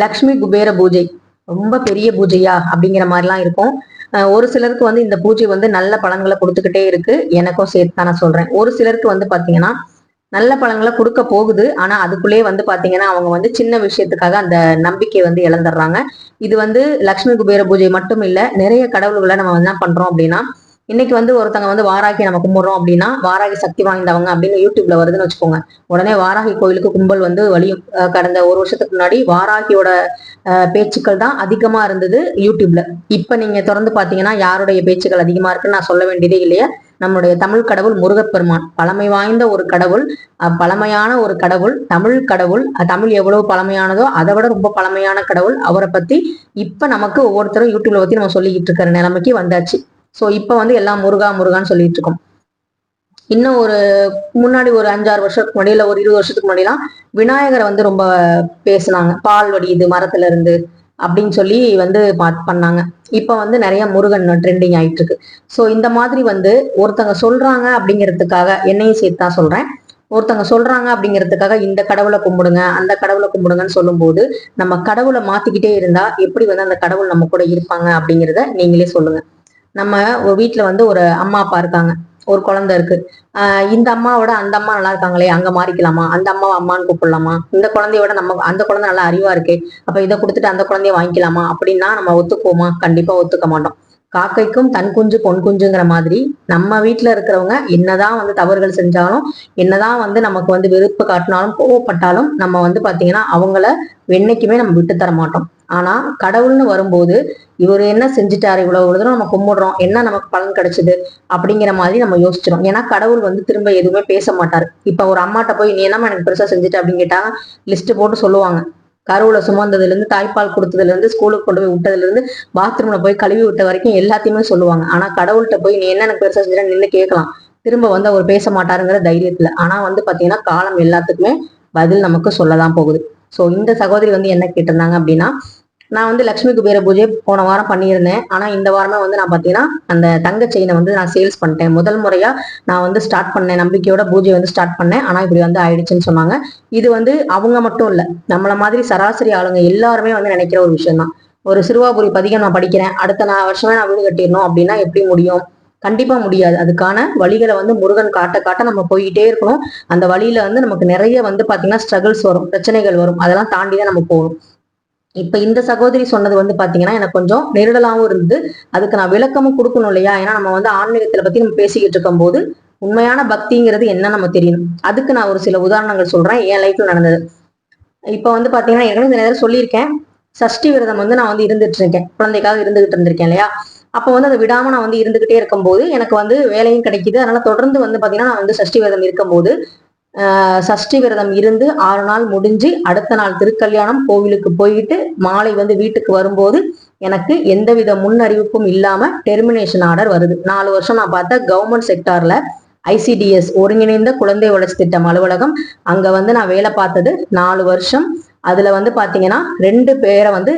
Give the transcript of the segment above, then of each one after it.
லக்ஷ்மி குபேர பூஜை. ரொம்ப பெரிய பூஜையா அப்படிங்கிற மாதிரிலாம் இருக்கும். ஒரு சிலருக்கு வந்து இந்த பூஜை வந்து நல்ல பலன்களை கொடுத்துக்கிட்டே இருக்கு. எனக்கும் சேர்த்து தான் நான் சொல்றேன். ஒரு சிலருக்கு வந்து பாத்தீங்கன்னா நல்ல பலன்களை கொடுக்க போகுது. ஆனா அதுக்குள்ளேயே வந்து பாத்தீங்கன்னா அவங்க வந்து சின்ன விஷயத்துக்காக அந்த நம்பிக்கை வந்து இழந்துடுறாங்க. இது வந்து லக்ஷ்மி குபேர பூஜை மட்டும் இல்ல நிறைய கடவுள்களை நம்ம என்ன பண்றோம் அப்படின்னா இன்னைக்கு வந்து ஒருத்தங்க வந்து வாராகி நம்ம கும்பிடுறோம் அப்படின்னா வாராகி சக்தி வாய்ந்தவங்க அப்படின்னு யூடியூப்ல வருதுன்னு வச்சுக்கோங்க. உடனே வாராகி கோயிலுக்கு கும்பல் வந்து வழி கடந்த ஒரு வருஷத்துக்கு முன்னாடி வாராகியோட பேச்சுக்கள் தான் அதிகமா இருந்தது யூடியூப்ல. இப்ப நீங்க திறந்து பாத்தீங்கன்னா யாருடைய பேச்சுக்கள் அதிகமா இருக்குன்னு நான் சொல்ல வேண்டியதே இல்லையா. நம்மளுடைய தமிழ் கடவுள் முருகப்பெருமான். பழமை வாய்ந்த ஒரு கடவுள் பழமையான ஒரு கடவுள் தமிழ் கடவுள். தமிழ் எவ்வளவு பழமையானதோ அதை விட ரொம்ப பழமையான கடவுள். அவரை பத்தி இப்ப நமக்கு ஒவ்வொருத்தரும் யூடியூப்ல பத்தி நம்ம சொல்லிக்கிட்டு இருக்கிற நிலைமைக்கு வந்தாச்சு. ஸோ இப்போ வந்து எல்லாம் முருகா முருகான்னு சொல்லிட்டு இருக்கோம் இன்னும் ஒரு முன்னாடி ஒரு அஞ்சாறு வருஷத்துக்கு முன்னாடி ஒரு இருபது வருஷத்துக்கு முன்னாடிலாம் விநாயகரை வந்து ரொம்ப பேசுனாங்க. பால் வடியுது மரத்துல இருந்து அப்படின்னு சொல்லி வந்து பண்ணாங்க. இப்போ வந்து நிறைய முருகன் ட்ரெண்டிங் ஆயிட்டு இருக்கு ஸோ இந்த மாதிரி வந்து ஒருத்தங்க சொல்றாங்க அப்படிங்கிறதுக்காக என்னையும் சேர்த்து தான் சொல்றேன். ஒருத்தங்க சொல்றாங்க அப்படிங்கிறதுக்காக இந்த கடவுளை கும்பிடுங்க அந்த கடவுளை கும்பிடுங்கன்னு சொல்லும்போது நம்ம கடவுளை மாத்திக்கிட்டே இருந்தா எப்படி வந்து அந்த கடவுள் நம்ம கூட இருப்பாங்க அப்படிங்கிறத நீங்களே சொல்லுங்க. நம்ம ஒரு வந்து ஒரு அம்மா அப்பா இருக்காங்க. ஒரு குழந்தை இருக்கு. ஆஹ் இந்த அம்மாவோட அந்த அம்மா நல்லா இருக்காங்களே அங்க மாறிக்கலாமா? அந்த அம்மாவை அம்மான்னு கூப்பிடலாமா? இந்த குழந்தையோட நம்ம அந்த குழந்தை நல்லா அறிவா இருக்கே அப்ப இதை கொடுத்துட்டு அந்த குழந்தைய வாங்கிக்கலாமா? அப்படின்னா நம்ம ஒத்துக்குவோமா? கண்டிப்பா ஒத்துக்க மாட்டோம். காக்கைக்கும் தன் குஞ்சு பொன் குஞ்சுங்கிற மாதிரி நம்ம வீட்டுல இருக்கிறவங்க என்னதான் வந்து தவறுகள் செஞ்சாலும் என்னதான் வந்து நமக்கு வந்து வெறுப்பு காட்டினாலும் கோவப்பட்டாலும் நம்ம வந்து பாத்தீங்கன்னா அவங்கள என்னைக்குமே நம்ம விட்டு தர மாட்டோம். ஆனா கடவுள்னு வரும்போது இவர் என்ன செஞ்சுட்டாரு இவ்வளவு தூரம் நம்ம கும்பிடுறோம் என்ன நமக்கு பலன் கிடைச்சது அப்படிங்கிற மாதிரி நம்ம யோசிச்சிடும் ஏன்னா கடவுள் வந்து திரும்ப எதுவுமே பேச மாட்டாரு. இப்ப ஒரு அம்மாட்ட போய் நீ என்னம்மா எனக்கு பெருசா செஞ்சுட்டு அப்படின்னு கேட்டா லிஸ்ட் போட்டு சொல்லுவாங்க. கருவுல சுமந்ததுலேருந்து தாய்ப்பால் கொடுத்ததுலேருந்து ஸ்கூலுக்கு கொண்டு போய் விட்டதுலேருந்து பாத்ரூமில் பாத்ரூம்ல போய் கழுவி விட்ட வரைக்கும் எல்லாத்தையுமே சொல்லுவாங்க. ஆனா கடவுள்கிட்ட போய் நீ என்ன எனக்கு பெருசாக செஞ்சா நின்று கேட்கலாம். திரும்ப வந்து அவர் பேச மாட்டாருங்கிற தைரியத்துல. ஆனா வந்து பாத்தீங்கன்னா காலம் எல்லாத்துக்குமே பதில் நமக்கு சொல்லதான் போகுது. ஸோ இந்த சகோதரி வந்து என்ன கேட்டிருந்தாங்க அப்படின்னா நான் வந்து லக்ஷ்மி குபேர பூஜை போன வாரம் பண்ணியிருந்தேன். ஆனால் இந்த வாரமே வந்து நான் பார்த்தீங்கன்னா அந்த தங்க செயினை வந்து நான் சேல்ஸ் பண்ணிட்டேன். முதல் முறையாக நான் வந்து ஸ்டார்ட் பண்ணேன். நம்பிக்கையோட பூஜை வந்து ஸ்டார்ட் பண்ணேன். ஆனால் இப்படி வந்து ஆயிடுச்சுன்னு சொன்னாங்க. இது வந்து அவங்க மட்டும் இல்லை நம்மள மாதிரி சராசரி ஆளுங்க எல்லாருமே வந்து நினைக்கிற ஒரு விஷயம் தான் ஒரு சிறுவாபுரி பதிகம் நான் படிக்கிறேன். அடுத்த நான் வருஷமே நான் வீடு கட்டிடணும் அப்படின்னா எப்படி முடியும்? கண்டிப்பா முடியாது. அதுக்கான வழிகளை வந்து முருகன் காட்ட காட்ட நம்ம போயிட்டே இருக்கணும். அந்த வழியில வந்து நமக்கு நிறைய வந்து பாத்தீங்கன்னா ஸ்ட்ரகிள்ஸ் வரும் பிரச்சனைகள் வரும். அதெல்லாம் தாண்டி தான் நம்ம போகணும். இப்ப இந்த சகோதரி சொன்னது வந்து பாத்தீங்கன்னா எனக்கு கொஞ்சம் நெருடலாவும் இருந்து அதுக்கு நான் விளக்கமும் கொடுக்கணும் இல்லையா? ஏன்னா நம்ம வந்து ஆன்மீகத்துல பத்தி நம்ம பேசிக்கிட்டு இருக்கும் போது உண்மையான பக்திங்கிறது என்ன நம்ம தெரியணும். அதுக்கு நான் ஒரு சில உதாரணங்கள் சொல்றேன். என் லைஃப்ல நடந்தது. இப்ப வந்து பாத்தீங்கன்னா ஏற்கனவே இந்த நேரம் சொல்லியிருக்கேன். சஷ்டி விரதம் வந்து நான் வந்து இருந்துட்டு இருக்கேன். குழந்தைக்காக இருந்துகிட்டு இருந்திருக்கேன் இல்லையா? அப்போ வந்து அதை விடாம நான் வந்து இருந்துகிட்டே இருக்கும்போது எனக்கு வந்து வேலையும் கிடைக்குது. அதனால தொடர்ந்து வந்து பாத்தீங்கன்னா நான் வந்து சஷ்டி விரதம் இருக்கும்போது சஷ்டி விரதம் இருந்து ஆறு நாள் முடிஞ்சு அடுத்த நாள் திருக்கல்யாணம் கோவிலுக்கு போயிட்டு மாலை வந்து வீட்டுக்கு வரும்போது எனக்கு எந்தவித முன் அறிவிப்பும் இல்லாம டெர்மினேஷன் ஆர்டர் வருது. நாலு வருஷம் நான் பார்த்த கவர்மெண்ட் செக்டார்ல ஐசிடிஎஸ் ஒருங்கிணைந்த குழந்தை வளர்ச்சி திட்டம் அலுவலகம். அங்க வந்து நான் வேலை பார்த்தது நாலு வருஷம். அதுல வந்து பாத்தீங்கன்னா ரெண்டு பேரை வந்து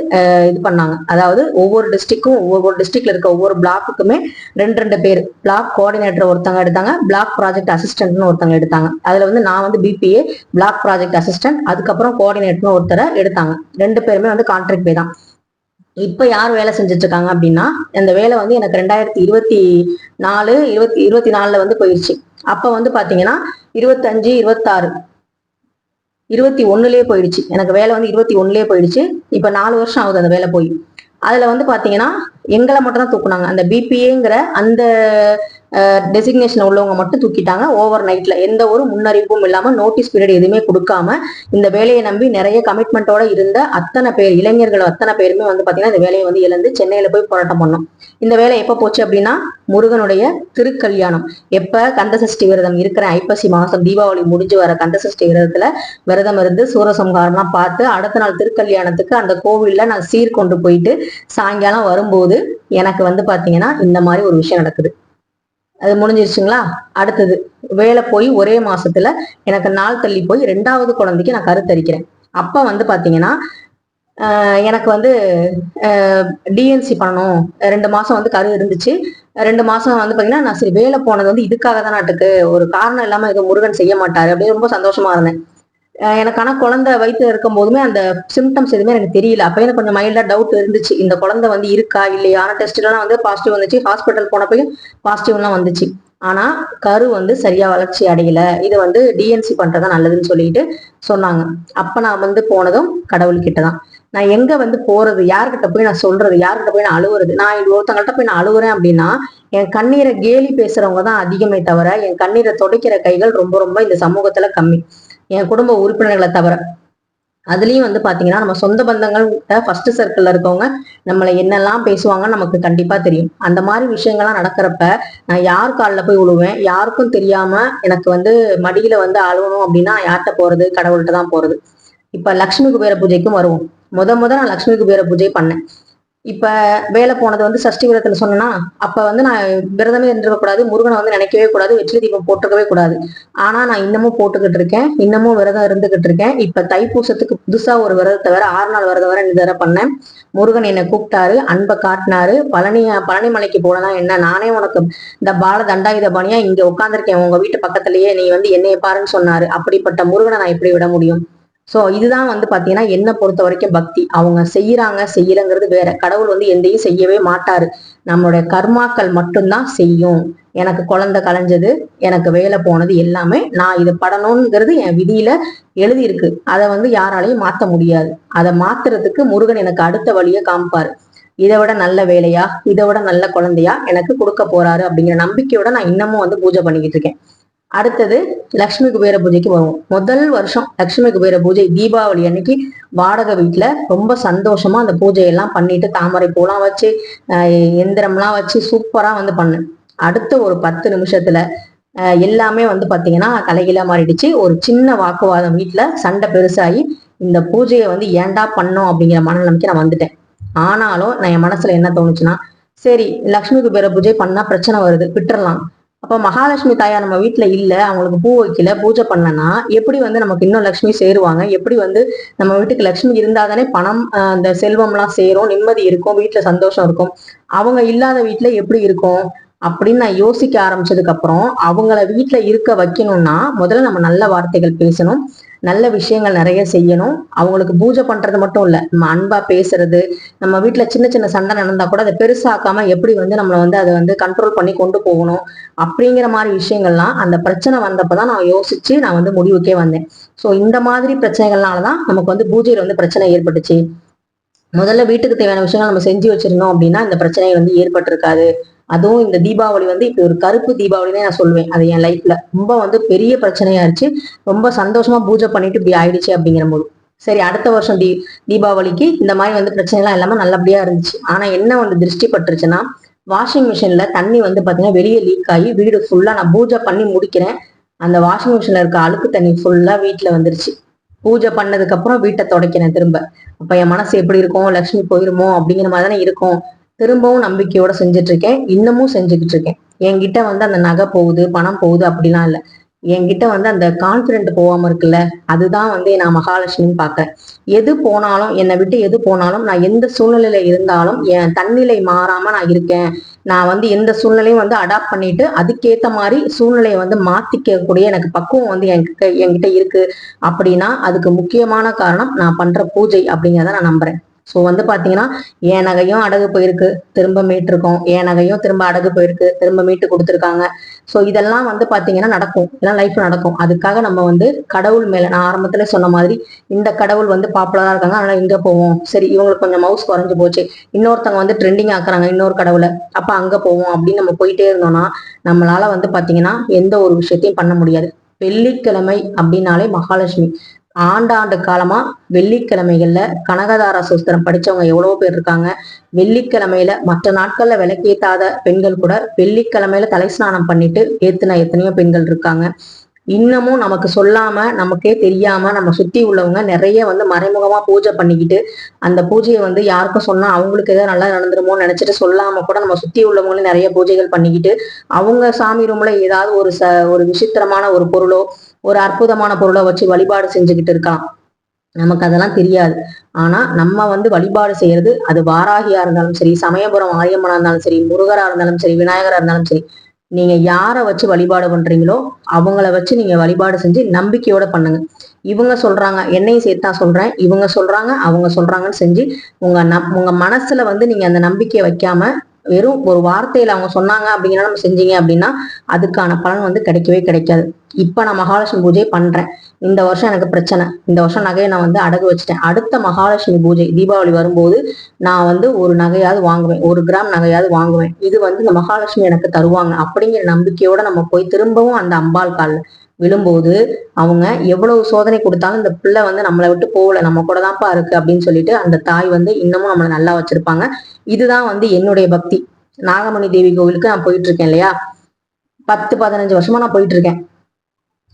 இது பண்ணாங்க. அதாவது ஒவ்வொரு டிஸ்ட்ரிக்கும் ஒவ்வொரு டிஸ்ட்ரிக்ட்ல இருக்க ஒவ்வொரு பிளாக்குக்குமே ரெண்டு ரெண்டு பேர். பிளாக் கோஆர்டினேட்டர் ஒருத்தவங்க எடுத்தாங்க பிளாக் ப்ராஜெக்ட் அசிஸ்டன்ட்னு ஒருத்தங்க எடுத்தாங்க. அதுல வந்து நான் வந்து பிபிஏ பிளாக் ப்ராஜெக்ட் அசிஸ்டன்ட் அதுக்கப்புறம் கோஆர்டினேட்டர்னு ஒருத்தரை எடுத்தாங்க. ரெண்டு பேருமே வந்து கான்ட்ராக்ட் பே தான். இப்ப யார் வேலை செஞ்சுட்டு இருக்காங்க அப்படின்னா அந்த வேலை வந்து எனக்கு ரெண்டாயிரத்தி இருபத்தி நாலு இருபத்தி இருபத்தி நாலுல வந்து போயிருச்சு. அப்ப வந்து பாத்தீங்கன்னா இருபத்தஞ்சு இருபத்தாறு இருபத்தி ஒண்ணுலயே போயிடுச்சு. எனக்கு வேலை வந்து இருபத்தி ஒண்ணுலயே போயிடுச்சு. இப்ப நாலு வருஷம் ஆகுது அந்த வேலை போய். அதுல வந்து பாத்தீங்கன்னா எங்களை மட்டும் தான் தூக்குனாங்க. அந்த பிபிஏங்கிற அந்த டெசிக்னேஷன் உள்ளவங்க மட்டும் தூக்கிட்டாங்க. ஓவர் நைட்ல எந்த ஒரு முன்னறிவிப்பும் இல்லாம நோட்டீஸ் பீரியட் எதுவுமே கொடுக்காம இந்த வேலையை நம்பி நிறைய கமிட்மெண்ட்டோட இருந்த அத்தனை பேர் இளைஞர்கள் அத்தனை பேருமே வந்து பாத்தீங்கன்னா இந்த வேலையை வந்து இழந்து சென்னையில போய் போராட்டம் பண்ணோம். இந்த வேலை எப்ப போச்சு அப்படின்னா முருகனுடைய திருக்கல்யாணம். எப்ப கந்தசஷ்டி விரதம் இருக்கிற ஐப்பசி மாசம் தீபாவளி முடிஞ்சு வர கந்தசஷ்டி விரதத்துல விரதம் இருந்து சூரசம்ஹாரம்லாம் பார்த்து அடுத்த நாள் திருக்கல்யாணத்துக்கு அந்த கோவில்ல நான் சீர் கொண்டு போயிட்டு சாயங்காலம் வரும்போது எனக்கு வந்து பாத்தீங்கன்னா இந்த மாதிரி ஒரு விஷயம் நடக்குது. அது முடிஞ்சிருச்சுங்களா? அடுத்தது. வேலை போய் ஒரே மாசத்துல எனக்கு நாள் தள்ளி போய் ரெண்டாவது குழந்தைக்கு நான் கருத்தரிக்கிறேன். அப்ப வந்து பாத்தீங்கன்னா ஆஹ் எனக்கு வந்து டிஎன்சி பண்ணணும். ரெண்டு மாசம் வந்து கரு இருந்துச்சு. ரெண்டு மாசம் வந்து பாத்தீங்கன்னா நான் சரி வேலை போனது வந்து இதுக்காக தான் நாட்டுக்கு ஒரு காரணம் இல்லாம எதுவும் முருகன் செய்ய மாட்டாரு. அப்படின்னு ரொம்ப சந்தோஷமா இருந்தேன். எனக்கு ஆனா குழந்தை வயித்துல இருக்கும் போதுமே அந்த சிம்டம்ஸ் எதுவுமே எனக்கு தெரியல. அப்ப எனக்கு கொஞ்சம் மைல்டா டவுட் இருந்துச்சு. இந்த குழந்தை வந்து இருக்கா? இல்லையா? ஆனால் டெஸ்ட் வந்து பாசிட்டிவ் வந்துச்சு. ஹாஸ்பிட்டல் போனப்பையும் பாசிட்டிவ் எல்லாம் வந்துச்சு. ஆனா கரு வந்து சரியா வளர்ச்சி அடையல. இது வந்து டிஎன்சி பண்றதா நல்லதுன்னு சொல்லிட்டு சொன்னாங்க. அப்ப நான் வந்து போனதும் கடவுள்கிட்ட தான் நான் எங்க வந்து போறது? யார்கிட்ட போய் நான் சொல்றது? யார்கிட்ட போய் நான் அழுவுறது? நான் இது ஒருத்தங்கள்ட்ட போய் நான் அழுவுறேன் அப்படின்னா என் கண்ணீரை கேலி பேசுறவங்க தான் அதிகமே தவிர என் கண்ணீரை துடைக்கிற கைகள் ரொம்ப ரொம்ப இந்த சமூகத்துல கம்மி. என் குடும்ப உறுப்பினர்களை தவிர. அதுலயும் வந்து பாத்தீங்கன்னா நம்ம சொந்த பந்தங்கள்கிட்ட ஃபர்ஸ்ட் சர்க்கிள்ல இருக்கவங்க நம்மளை என்னெல்லாம் பேசுவாங்கன்னு நமக்கு கண்டிப்பா தெரியும். அந்த மாதிரி விஷயங்கள்லாம் நடக்கிறப்ப நான் யார் காலில் போய் விழுவேன் யாருக்கும் தெரியாம எனக்கு வந்து மடியில வந்து அழுவணும் அப்படின்னா யார்கிட்ட போறது? கடவுள்கிட்ட தான் போறது. இப்ப லக்ஷ்மி குபேர பூஜைக்கும் வருவோம். முத முத நான் லக்ஷ்மி குபேர பூஜை பண்ணேன். இப்ப வேலை போனது வந்து சஷ்டி விரதத்துல சொன்னேன்னா அப்ப வந்து நான் விரதமே இருந்துருக்க கூடாது முருகனை வந்து நினைக்கவே கூடாது வெற்றி தீபம் போட்டிருக்கவே கூடாது. ஆனா நான் இன்னமும் போட்டுக்கிட்டு இருக்கேன் இன்னமும் விரதம் இருந்துகிட்டு இருக்கேன். இப்ப தைப்பூசத்துக்கு புதுசா ஒரு விரதத்தை வேற ஆறு நாள் விரதம் வேற இந்த தடவை பண்ணேன். முருகன் என்னை கூப்பிட்டாரு அன்பை காட்டினாரு. பழனி பழனி மலைக்கு போனா என்ன நானே உனக்கு இந்த பால தண்டாயுத பாணியா இங்க உட்காந்துருக்கேன் உங்க வீட்டு பக்கத்துலயே நீ வந்து என்னைய பாருன்னு சொன்னாரு. அப்படிப்பட்ட முருகனை நான் எப்படி விட முடியும்? ஸோ இதுதான் வந்து பார்த்தீங்கன்னா என்னை பொறுத்த வரைக்கும் பக்தி. அவங்க செய்யறாங்க செய்யலங்கிறது வேற. கடவுள் வந்து எந்தையும் செய்யவே மாட்டாரு. நம்மளுடைய கர்மாக்கள் மட்டும்தான் செய்யும். எனக்கு குழந்தை கலைஞ்சது எனக்கு வேலை போனது எல்லாமே நான் இது படணுங்கிறது என் விதியில எழுதியிருக்கு. அதை வந்து யாராலையும் மாற்ற முடியாது. அதை மாத்துறதுக்கு முருகன் எனக்கு அடுத்த வழியை காமிப்பாரு. இதை விட நல்ல வேலையா? இதை விட நல்ல குழந்தையா எனக்கு கொடுக்க போறாரு அப்படிங்கிற நம்பிக்கையோட நான் இன்னமும் வந்து பூஜை பண்ணிக்கிட்டு இருக்கேன். அடுத்தது லக்ஷ்மி குபேர பூஜைக்கு வருவோம் முதல் வருஷம் லக்ஷ்மி குபேர பூஜை தீபாவளி அன்னைக்கு வாடகை வீட்டுல ரொம்ப சந்தோஷமா அந்த பூஜையெல்லாம் பண்ணிட்டு தாமரை பூலாம் வச்சு எந்திரம்லாம் வச்சு சூப்பரா வந்து பண்ணேன். அடுத்த ஒரு பத்து நிமிஷத்துல எல்லாமே வந்து பாத்தீங்கன்னா கலைகளா மாறிடுச்சு. ஒரு சின்ன வாக்குவாதம் வீட்டுல சண்டை பெருசாகி இந்த பூஜையை வந்து ஏன்டா பண்ணோம் அப்படிங்கிற மனநம்பிக்கை நான் வந்துட்டேன். ஆனாலும் நான் என் மனசுல என்ன தோணுச்சுன்னா சரி லக்ஷ்மி குபேர பூஜை பண்ணா பிரச்சனை வருது விட்டுறலாம். அப்போ மகாலட்சுமி தாயார் நம்ம வீட்டில் இல்லை அவங்களுக்கு பூ வைக்கல பூஜை பண்ணனா எப்படி வந்து நமக்கு இன்னும் லக்ஷ்மி சேருவாங்க? எப்படி வந்து நம்ம வீட்டுக்கு லட்சுமி இருந்தாதானே பணம் அந்த செல்வம்லாம் சேரும் நிம்மதி இருக்கும் வீட்டுல சந்தோஷம் இருக்கும். அவங்க இல்லாத வீட்டுல எப்படி இருக்கும்? அப்படின்னு நான் யோசிக்க ஆரம்பிச்சதுக்கு அப்புறம் அவங்கள வீட்டுல இருக்க வைக்கணும்னா முதல்ல நம்ம நல்ல வார்த்தைகள் பேசணும். நல்ல விஷயங்கள் நிறைய செய்யணும். அவங்களுக்கு பூஜை பண்றது மட்டும் இல்ல. நம்ம அன்பா பேசுறது நம்ம வீட்டுல சின்ன சின்ன சண்டை நடந்தா கூட அதை பெருசாக்காம எப்படி வந்து நம்மளை வந்து அதை வந்து கண்ட்ரோல் பண்ணி கொண்டு போகணும் அப்படிங்கிற மாதிரி விஷயங்கள்லாம் அந்த பிரச்சனை வந்தப்பதான் நான் யோசிச்சு நான் வந்து முடிவுக்கே வந்தேன். சோ இந்த மாதிரி பிரச்சனைகள்னாலதான் நமக்கு வந்து பூஜையில வந்து பிரச்சனை ஏற்பட்டுச்சு. முதல்ல வீட்டுக்கு தேவையான விஷயங்கள் நம்ம செஞ்சு வச்சிருந்தோம் அப்படின்னா இந்த பிரச்சனை வந்து ஏற்பட்டிருக்காது. அதுவும் இந்த தீபாவளி வந்து இப்படி ஒரு கருப்பு தீபாவளினே நான் சொல்லுவேன். அது என் லைஃப்ல ரொம்ப வந்து பெரிய பிரச்சனையா இருந்துச்சு. ரொம்ப சந்தோஷமா பூஜை பண்ணிட்டு இப்படி ஆயிடுச்சு அப்படிங்கிற போது சரி அடுத்த வருஷம் தீ தீபாவளிக்கு இந்த மாதிரி வந்து பிரச்சனை எல்லாம் இல்லாம நல்லபடியா இருந்துச்சு. ஆனா என்ன வந்து திருஷ்டி பட்டுருச்சுன்னா வாஷிங் மிஷின்ல தண்ணி வந்து பாத்தீங்கன்னா வெளியே லீக் ஆகி வீடு ஃபுல்லா நான் பூஜை பண்ணி முடிக்கிறேன். அந்த வாஷிங் மிஷின்ல இருக்க அழுக்கு தண்ணி ஃபுல்லா வீட்டுல வந்துருச்சு. பூஜை பண்ணதுக்கு அப்புறம் வீட்டை துடைக்கிறேன் திரும்ப. அப்ப என் மனசு எப்படி இருக்கும்? லக்ஷ்மி போயிருமோ? அப்படிங்கிற மாதிரி தானே இருக்கும். திரும்பவும் நம்பிக்கையோட செஞ்சுட்டு இருக்கேன் இன்னமும் செஞ்சுக்கிட்டு இருக்கேன் என்கிட்ட வந்து அந்த நகை போகுது பணம் போகுது அப்படிலாம் இல்லை. என்கிட்ட வந்து அந்த கான்பிடென்ட் போகாம இருக்குல்ல அதுதான் வந்து நான் மகாலட்சுமின்னு பாக்குறேன். எது போனாலும் என்னை விட்டு எது போனாலும் நான் எந்த சூழ்நிலையில இருந்தாலும் என் தன்னிலை மாறாம நான் இருக்கேன். நான் வந்து எந்த சூழ்நிலையும் வந்து அடாப்ட் பண்ணிட்டு அதுக்கேத்த மாதிரி சூழ்நிலையை வந்து மாத்திக்க கூடிய எனக்கு பக்குவம் வந்து என்கிட்ட என்கிட்ட இருக்கு. அப்படின்னா அதுக்கு முக்கியமான காரணம் நான் பண்ற பூஜை அப்படிங்கிறத நான் நம்புறேன். ஸோ வந்து பாத்தீங்கன்னா என் நகையும் அடகு போயிருக்கு திரும்ப மீட்டிருக்கோம். என் நகையும் திரும்ப அடகு போயிருக்கு திரும்ப மீட்டு கொடுத்துருக்காங்க. ஸோ இதெல்லாம் வந்து பாத்தீங்கன்னா நடக்கும். இதெல்லாம் லைஃப் நடக்கும். அதுக்காக நம்ம வந்து கடவுள் மேல நான் ஆரம்பத்துல சொன்ன மாதிரி இந்த கடவுள் வந்து பாப்புலரா இருக்காங்க. அதனால இங்க போவோம். சரி இவங்களுக்கு கொஞ்சம் மவுஸ் குறைஞ்சு போச்சு. இன்னொருத்தவங்க வந்து ட்ரெண்டிங் ஆக்குறாங்க இன்னொரு கடவுளை. அப்ப அங்க போவோம் அப்படின்னு நம்ம போயிட்டே இருந்தோம்னா நம்மளால வந்து பாத்தீங்கன்னா எந்த ஒரு விஷயத்தையும் பண்ண முடியாது. வெள்ளிக்கிழமை அப்படின்னாலே மகாலட்சுமி. ஆண்டாண்டு காலமா வெள்ளிக்கிழமைகள்ல கனகதார சூஸ்திரம் படிச்சவங்க எவ்வளவோ பேர் இருக்காங்க. வெள்ளிக்கிழமையில மற்ற நாட்கள்ல விளக்கேத்தாத பெண்கள் கூட வெள்ளிக்கிழமையில தலை ஸ்நானம் பண்ணிட்டு ஏத்துன எத்தனையோ பெண்கள் இருக்காங்க. இன்னமும் நமக்கு சொல்லாம நமக்கே தெரியாம நம்ம சுத்தி உள்ளவங்க நிறைய வந்து மறைமுகமா பூஜை பண்ணிக்கிட்டு அந்த பூஜையை வந்து யாருக்கும் சொன்னா அவங்களுக்கு ஏதாவது நல்லா நடந்துருமோன்னு நினைச்சிட்டு சொல்லாம கூட நம்ம சுத்தி உள்ளவங்களும் நிறைய பூஜைகள் பண்ணிக்கிட்டு அவங்க சாமி ரூம்ல ஏதாவது ஒரு ச ஒரு விசித்திரமான ஒரு பொருளோ ஒரு அற்புதமான பொருளை வச்சு வழிபாடு செஞ்சுக்கிட்டு இருக்கலாம் நமக்கு அதெல்லாம் தெரியாது. ஆனா நம்ம வந்து வழிபாடு செய்யறது அது வாராகியா இருந்தாலும் சரி சமயபுரம் ஆரியம்மனா இருந்தாலும் சரி முருகரா இருந்தாலும் சரி விநாயகரா இருந்தாலும் சரி நீங்க யாரை வச்சு வழிபாடு பண்றீங்களோ அவங்கள வச்சு நீங்க வழிபாடு செஞ்சு நம்பிக்கையோட பண்ணுங்க. இவங்க சொல்றாங்க என்னையும் சேர்த்து தான் சொல்றேன் இவங்க சொல்றாங்க அவங்க சொல்றாங்கன்னு செஞ்சு உங்க நம் உங்க மனசுல வந்து நீங்க அந்த நம்பிக்கையை வைக்காம வெறும் ஒரு வார்த்தையில அவங்க சொன்னாங்க அப்படிங்கிற நம்ம செஞ்சீங்க அப்படின்னா அதுக்கான பலன் வந்து கிடைக்கவே கிடைக்காது. இப்ப நான் மகாலட்சுமி பூஜை பண்றேன். இந்த வருஷம் எனக்கு பிரச்சனை. இந்த வருஷம் நகையை நான் வந்து அடகு வச்சுட்டேன். அடுத்த மகாலட்சுமி பூஜை தீபாவளி வரும்போது நான் வந்து ஒரு நகையாவது வாங்குவேன். ஒரு கிராம் நகையாவது வாங்குவேன். இது வந்து இந்த மகாலட்சுமி எனக்கு தருவாங்க அப்படிங்கிற நம்பிக்கையோட நம்ம போய் திரும்பவும் அந்த அம்பாள் காலில் விழும்போது அவங்க எவ்வளவு சோதனை கொடுத்தாலும் இந்த பிள்ளை வந்து நம்மளை விட்டு போகல நம்ம கூட தான்ப்பா இருக்கு அப்படின்னு சொல்லிட்டு அந்த தாய் வந்து இன்னமும் நம்மளை நல்லா வச்சிருப்பாங்க. இதுதான் வந்து என்னுடைய பக்தி. நாகமணி தேவி கோவிலுக்கு நான் போயிட்டு இருக்கேன் இல்லையா? பத்து பதினஞ்சு வருஷமா நான் போயிட்டு இருக்கேன்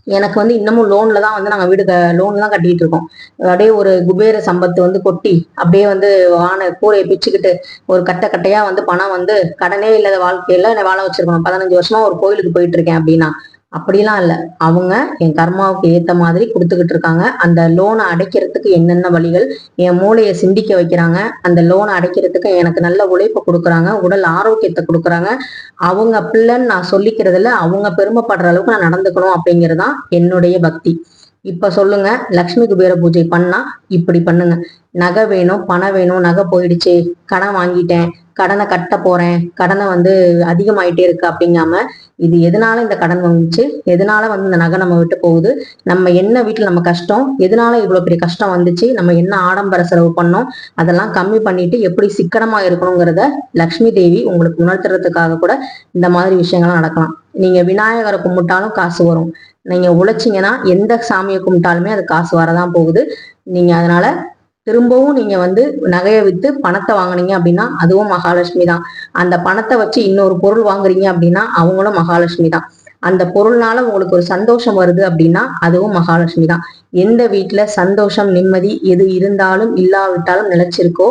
எனக்கு வந்து இன்னமும் லோன்ல தான் வந்து நாங்கள் வீடு லோன்ல தான் கட்டிட்டு இருக்கோம். அப்படியே ஒரு குபேர சம்பத்து வந்து கொட்டி அப்படியே வந்து வான கூரையை பிச்சுக்கிட்டு ஒரு கட்ட கட்டையா வந்து பணம் வந்து கடனே இல்லாத வாழ்க்கையில என்னை வாழ வச்சிருக்கணும். பதினஞ்சு வருஷமா ஒரு கோயிலுக்கு போயிட்டு இருக்கேன் அப்படின்னா. அப்படிலாம் இல்லை. அவங்க என் கர்மாவுக்கு ஏத்த மாதிரி கொடுத்துக்கிட்டு இருக்காங்க. அந்த லோனை அடைக்கிறதுக்கு என்னென்ன வழிகள் என் மூளையை சிந்திக்க வைக்கிறாங்க. அந்த லோனை அடைக்கிறதுக்கு எனக்கு நல்ல உழைப்பை கொடுக்குறாங்க உடல் ஆரோக்கியத்தை கொடுக்குறாங்க. அவங்க பிள்ளைன்னு நான் சொல்லிக்கிறதுல அவங்க பெருமைப்படுற அளவுக்கு நான் நடந்துக்கணும் அப்படிங்கிறதான் என்னுடைய பக்தி. இப்ப சொல்லுங்க லக்ஷ்மி குபேர பூஜை பண்ணா இப்படி பண்ணுங்க. நகை வேணும் பணம் வேணும் நகை போயிடுச்சு. கடன் வாங்கிட்டேன் கடனை கட்ட போறேன் கடனை வந்து அதிகமாயிட்டே இருக்கு அப்படிங்காம இது எதனால இந்த கடன் வந்துச்சு? எதனால வந்து இந்த நகை நம்ம விட்டு போகுது? நம்ம என்ன வீட்டுல நம்ம கஷ்டம்? எதனால இவ்வளவு பெரிய கஷ்டம் வந்துச்சு? நம்ம என்ன ஆடம்பர செலவு பண்ணோம்? அதெல்லாம் கம்மி பண்ணிட்டு எப்படி சிக்கனமா இருக்கணுங்கிறத லக்ஷ்மி தேவி உங்களுக்கு உணர்த்துறதுக்காக கூட இந்த மாதிரி விஷயங்கள்லாம் நடக்கலாம். நீங்க விநாயகரை கும்பிட்டாலும் காசு வரும். நீங்க உழைச்சிங்கன்னா எந்த சாமியை கும்பிட்டாலுமே அது காசு வரதான் போகுது. நீங்க அதனால திரும்பவும் நீங்க வந்து நகையை வித்து பணத்தை வாங்குனீங்க அப்படின்னா அதுவும் மகாலட்சுமி தான். அந்த பணத்தை வச்சு இன்னொரு பொருள் வாங்குறீங்க அப்படின்னா அவங்களும் மகாலட்சுமி தான். அந்த பொருள்னால உங்களுக்கு ஒரு சந்தோஷம் வருது அப்படின்னா அதுவும் மகாலட்சுமி தான். எந்த வீட்டுல சந்தோஷம் நிம்மதி எது இருந்தாலும் இல்லாவிட்டாலும் நிலைச்சிருக்கோ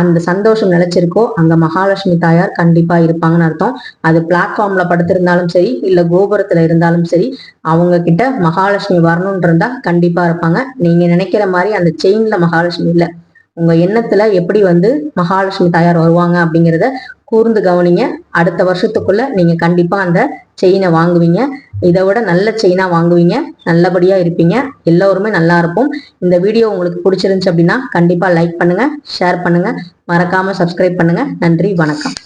அந்த சந்தோஷம் நிலைச்சிருக்கோ அங்க மகாலட்சுமி தாயார் கண்டிப்பா இருப்பாங்கன்னு அர்த்தம். அது பிளாட்ஃபார்ம்ல படுத்திருந்தாலும் சரி இல்ல கோபுரத்துல இருந்தாலும் சரி அவங்க கிட்ட மகாலட்சுமி வரணும்னு இருந்தா கண்டிப்பா இருப்பாங்க. நீங்க நினைக்கிற மாதிரி அந்த செயின்ல மகாலட்சுமி இல்லை. உங்க எண்ணத்துல எப்படி வந்து மகாலட்சுமி தாயார் வருவாங்க அப்படிங்கிறத கூர்ந்து கவனிங்க. அடுத்த வருஷத்துக்குள்ள நீங்க கண்டிப்பா அந்த செயினை வாங்குவீங்க. இதை விட நல்ல செயினா வாங்குவீங்க. நல்லபடியா இருப்பீங்க. எல்லோருமே நல்லா இருப்போம். இந்த வீடியோ உங்களுக்கு பிடிச்சிருந்துச்சு அப்படின்னா கண்டிப்பா லைக் பண்ணுங்க ஷேர் பண்ணுங்க. மறக்காம சப்ஸ்கிரைப் பண்ணுங்க. நன்றி வணக்கம்.